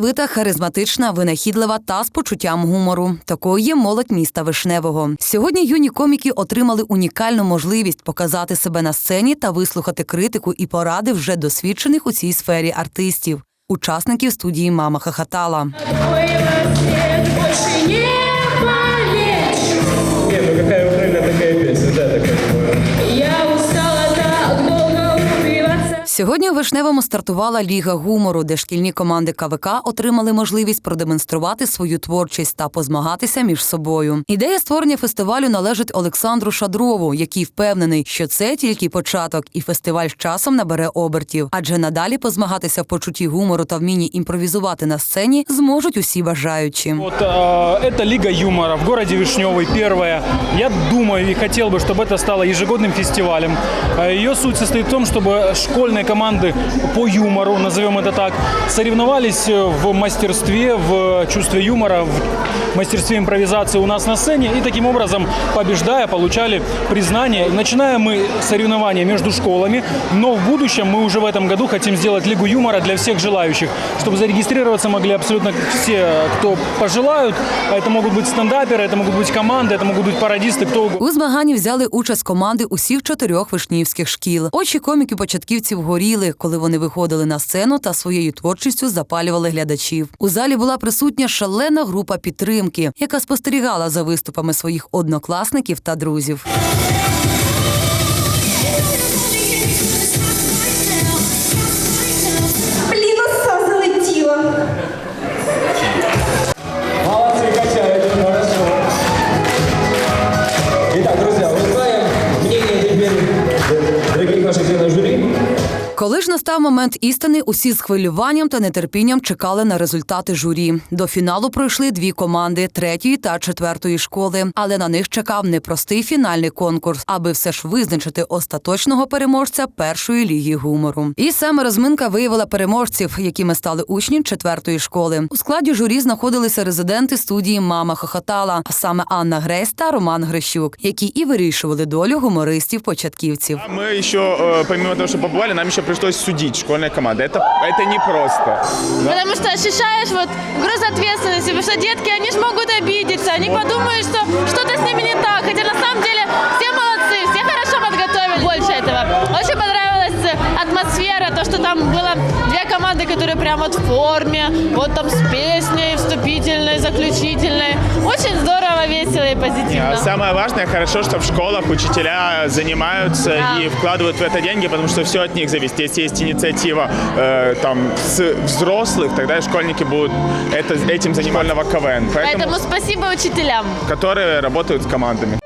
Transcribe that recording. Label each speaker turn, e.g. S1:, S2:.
S1: Талановита, харизматична, винахідлива та з почуттям гумору. Такою є молодь міста Вишневого. Сьогодні юні коміки отримали унікальну можливість показати себе на сцені та вислухати критику і поради вже досвідчених у цій сфері артистів. Учасників студії Мама хахатала. Сьогодні у Вишневому стартувала Ліга гумору, де шкільні команди КВК отримали можливість продемонструвати свою творчість та позмагатися між собою. Ідея створення фестивалю належить Олександру Шадрову, який впевнений, що це тільки початок, і фестиваль з часом набере обертів. Адже надалі позмагатися в почутті гумору та вмінні імпровізувати на сцені зможуть усі бажаючі.
S2: Вот э, это Лига юмора в городе Вишневый, первая. Я думаю и хотел бы, чтобы это стало ежегодным фестивалем. Э, Ее суть состоит в том, чтобы школьные команды по юмору, назовем это так, соревновались э, в мастерстве, в чувстве юмора, в мастерстве импровизации у нас на сцене и таким образом, побеждая, получали признание. Начинаем мы соревнования между школами, но в будущем мы уже в этом году хотим сделать Лигу юмора для всех желающих, чтобы зарегистрироваться могли абсолютно все, кто пожелают. Это могут быть стендаперы, это могут быть команды, это могут быть пародисты, кто угодно.
S1: У змаганні взяли участь команди усіх чотирьох вишнівських шкіл. Очі коміків-початківців горіли, коли вони виходили на сцену та своєю творчістю запалювали глядачів. У залі була присутня шалена група підтримки, яка спостерігала за виступами своїх однокласників та друзів. Коли ж настав момент істини, усі з хвилюванням та нетерпінням чекали на результати журі. До фіналу пройшли дві команди третьої та четвертої школи, але на них чекав непростий фінальний конкурс, аби все ж визначити остаточного переможця першої ліги гумору. І саме розминка виявила переможців, якими стали учні четвертої школи. У складі журі знаходилися резиденти студії Мама хохотала, а саме Анна Гресь та Роман Грищук, які і вирішували долю гумористів-початківців.
S3: А Мы еще, э, помимо того, что побывали, нам еще пришлось судить школьная команда. Это, это непросто.
S4: Потому что ощущаешь вот груз ответственности, потому что детки, они же могут обидеться, они подумают, что что-то с ними не так. Хотя на самом которые прям вот в форме, вот там с песней вступительной, заключительной. Очень здорово, весело и позитивно.
S3: А Самое важное, хорошо, что в школах учителя занимаются
S4: Да.
S3: и вкладывают в это деньги, потому что все от них зависит. Если есть инициатива э, там, с взрослых, тогда и школьники будут это, этим заниматься КВН, поэтому,
S4: Поэтому спасибо учителям.
S3: которые работают с командами.